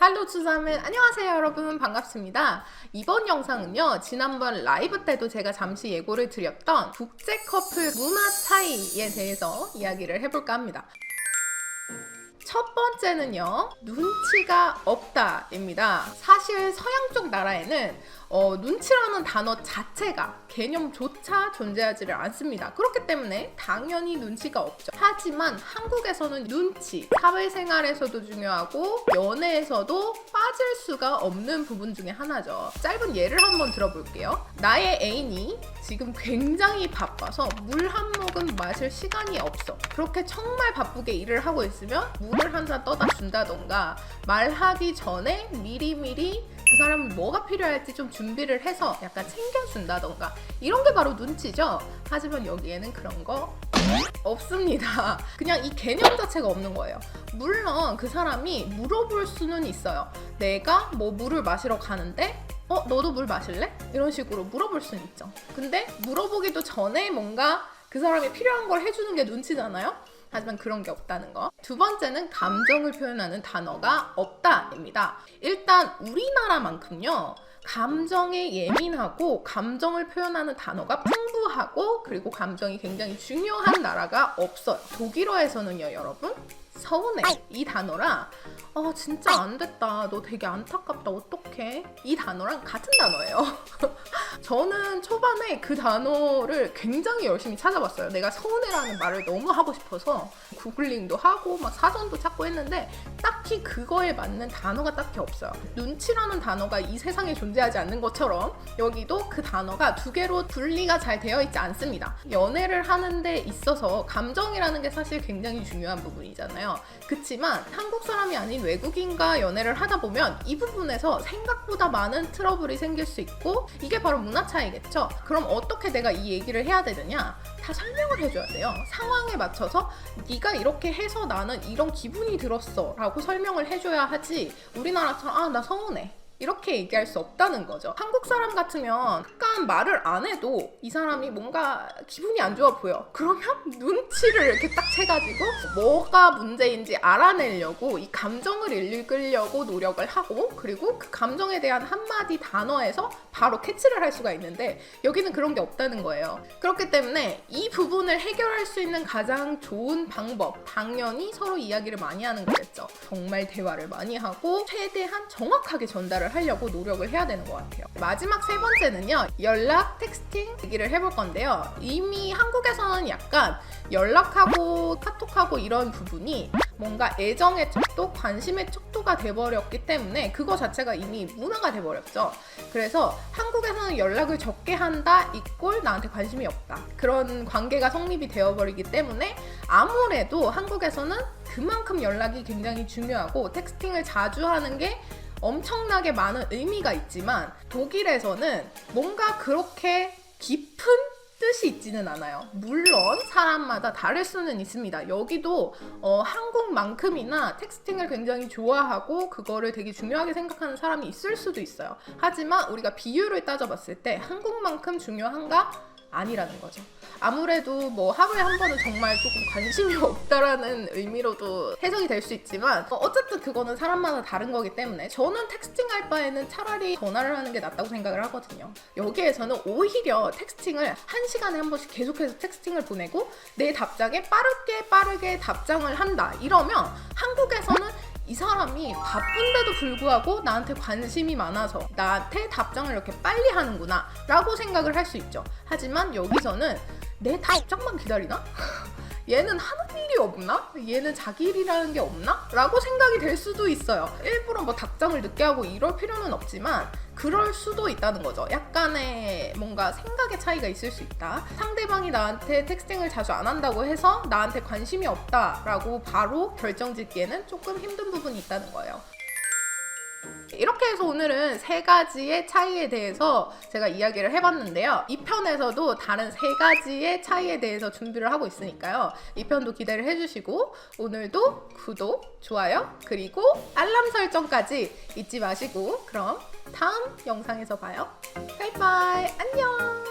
할로 추삼은 안녕하세요 여러분 반갑습니다. 이번 영상은요 지난번 라이브 때도 제가 잠시 예고를 드렸던 국제 커플 문화 차이에 대해서 이야기를 해볼까 합니다. 첫 번째는요 눈치가 없다입니다. 사실 서양 쪽 나라에는 어, 눈치라는 단어 자체가 개념조차 존재하지를 않습니다. 그렇기 때문에 당연히 눈치가 없죠. 하지만 한국에서는 눈치, 사회생활에서도 중요하고 연애에서도 빠질 수가 없는 부분 중에 하나죠. 짧은 예를 한번 들어볼게요. 나의 애인이 지금 굉장히 바빠서 물 한 모금 마실 시간이 없어. 그렇게 정말 바쁘게 일을 하고 있으면 물을 한 잔 떠다 준다던가 말하기 전에 미리미리 그 사람은 뭐가 필요할지 좀 준비를 해서 약간 챙겨준다던가 이런 게 바로 눈치죠. 하지만 여기에는 그런 거 없습니다. 그냥 이 개념 자체가 없는 거예요. 물론 그 사람이 물어볼 수는 있어요. 내가 뭐 물을 마시러 가는데 어, 너도 물 마실래? 이런 식으로 물어볼 수는 있죠. 근데 물어보기도 전에 뭔가 그 사람이 필요한 걸 해주는 게 눈치잖아요? 하지만 그런 게 없다는 거. 두 번째는 감정을 표현하는 단어가 없다입니다. 일단 우리나라만큼요. 감정에 예민하고 감정을 표현하는 단어가 풍부하고 그리고 감정이 굉장히 중요한 나라가 없어요. 독일어에서는요, 여러분. 서운해 이 단어랑 어 진짜 안 됐다. 너 되게 안타깝다. 어떡해? 이 단어랑 같은 단어예요 저는 초반에 그 단어를 굉장히 열심히 찾아봤어요. 내가 서운해라는 말을 너무 하고 싶어서 구글링도 하고 막 사전도 찾고 했는데 딱히 그거에 맞는 단어가 딱히 없어요. 눈치라는 단어가 이 세상에 존재하지 않는 것처럼 여기도 그 단어가 두 개로 분리가 잘 되어 있지 않습니다. 연애를 하는 데 있어서 감정이라는 게 사실 굉장히 중요한 부분이잖아요. 그치만 한국 사람이 아닌 외국인과 연애를 하다 보면 이 부분에서 생각보다 많은 트러블이 생길 수 있고 이게 바로 문화 차이겠죠. 그럼 어떻게 내가 이 얘기를 해야 되느냐? 다 설명을 해줘야 돼요. 상황에 맞춰서 네가 이렇게 해서 나는 이런 기분이 들었어라고 설명을 해줘야 하지. 우리나라처럼 아 나 서운해. 이렇게 얘기할 수 없다는 거죠. 한국 사람 같으면 약간 말을 안 해도 이 사람이 뭔가 기분이 안 좋아 보여. 그러면 눈치를 이렇게 딱 채가지고 뭐가 문제인지 알아내려고 이 감정을 읽으려고 노력을 하고 그리고 그 감정에 대한 한마디 단어에서 바로 캐치를 할 수가 있는데 여기는 그런 게 없다는 거예요. 그렇기 때문에 이 부분을 해결할 수 있는 가장 좋은 방법 당연히 서로 이야기를 많이 하는 거겠죠. 정말 대화를 많이 하고 최대한 정확하게 전달을 하려고 노력을 해야 되는 것 같아요. 마지막 세 번째는요. 연락, 텍스팅 얘기를 해볼 건데요. 이미 한국에서는 약간 연락하고 카톡하고 이런 부분이 뭔가 애정의 척도, 관심의 척도가 돼버렸기 때문에 그거 자체가 이미 문화가 돼버렸죠. 그래서 한국에서는 연락을 적게 한다 이꼴 나한테 관심이 없다. 그런 관계가 성립이 되어버리기 때문에 아무래도 한국에서는 그만큼 연락이 굉장히 중요하고 텍스팅을 자주 하는 게 엄청나게 많은 의미가 있지만 독일에서는 뭔가 그렇게 깊은 뜻이 있지는 않아요. 물론 사람마다 다를 수는 있습니다. 여기도 어, 한국만큼이나 텍스팅을 굉장히 좋아하고 그거를 되게 중요하게 생각하는 사람이 있을 수도 있어요. 하지만 우리가 비율을 따져봤을 때 한국만큼 중요한가? 아니라는 거죠. 아무래도 뭐 하루에 한 번은 정말 조금 관심이 없다라는 의미로도 해석이 될 수 있지만 어, 어쨌든 그거는 사람마다 다른 거기 때문에 저는 텍스팅 할 바에는 차라리 전화를 하는 게 낫다고 생각을 하거든요. 여기에서는 오히려 텍스팅을 한 시간에 한 번씩 계속해서 텍스팅을 보내고 내 답장에 빠르게 빠르게 답장을 한다 이러면 한국에서는 이 사람이 바쁜데도 불구하고 나한테 관심이 많아서 나한테 답장을 이렇게 빨리 하는구나 라고 생각을 할 수 있죠. 하지만 여기서는 내 답장만 기다리나? 얘는 하는 일이 없나? 얘는 자기 일이라는 게 없나? 라고 생각이 될 수도 있어요. 일부러 뭐 답장을 늦게 하고 이럴 필요는 없지만 그럴 수도 있다는 거죠. 약간의 뭔가 생각의 차이가 있을 수 있다. 상대방이 나한테 텍스팅을 자주 안 한다고 해서 나한테 관심이 없다라고 바로 결정 짓기에는 조금 힘든 부분이 있다는 거예요. 이렇게 해서 오늘은 세 가지의 차이에 대해서 제가 이야기를 해봤는데요. 이 편에서도 다른 세 가지의 차이에 대해서 준비를 하고 있으니까요. 이 편도 기대를 해주시고 오늘도 구독, 좋아요, 그리고 알람 설정까지 잊지 마시고 그럼 다음 영상에서 봐요. 바이바이 안녕